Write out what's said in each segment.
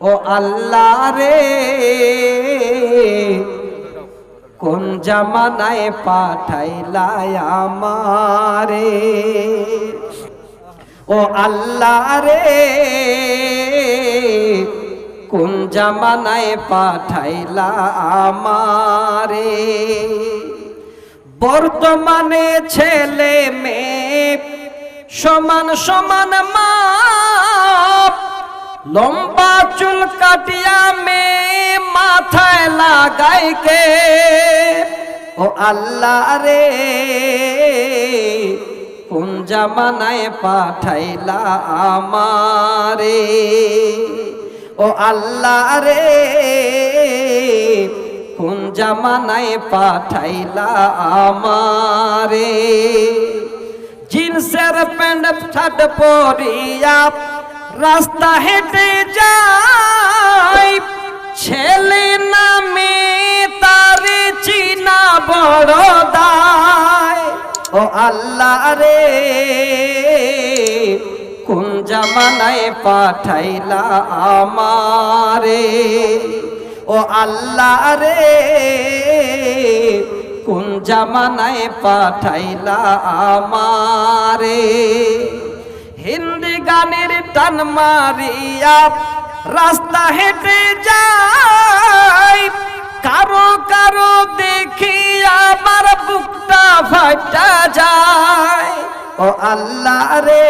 ও আল্লাহ রে, কোন জামানায় পাঠাইলাই আমারে? ও আল্লাহ রে, কোন জামানায় পাঠাইলা আমারে? বর্তমানে ছেলে মেয়ে সমান সমান মা লম্বা চুল কাটিয়া মে মাথায় লাগাই কে ও আল্লাহ রে কোন জামানায় পাঠাইলা আমারে ও আল্লাহ রে কোন জামানায় পাঠাইলা আমারে জিন্সের প্যান্ট শার্ট পরিয়া রাস্তা হেঁটে যাই। ছেলে নামে তার চিনা বড় দায়। ও আল্লাহ রে, কোন জামানায় পাঠাইলা আমারে? ও আল্লাহ রে, কোন জামানায় পাঠাইলা আমারে? হিন্দি গানের টান মারিয়া রাস্তা হেঁটে যাই। কারও কারও দেখি আমার বুকটা ফাটা যায়। ও আল্লাহ রে,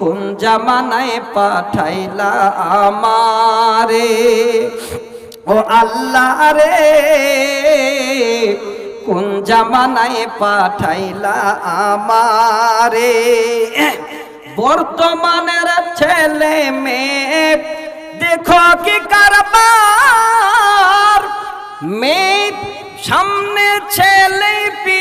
কোন জামানায় পাঠাইলা আমারে? ও আল্লাহ রে কোন জামানায় পাঠাইলা আমারে? বর্তমানের ছেলে মেয়ে দেখো কি কারবার। মেয়ে সামনে ছেলে পিছে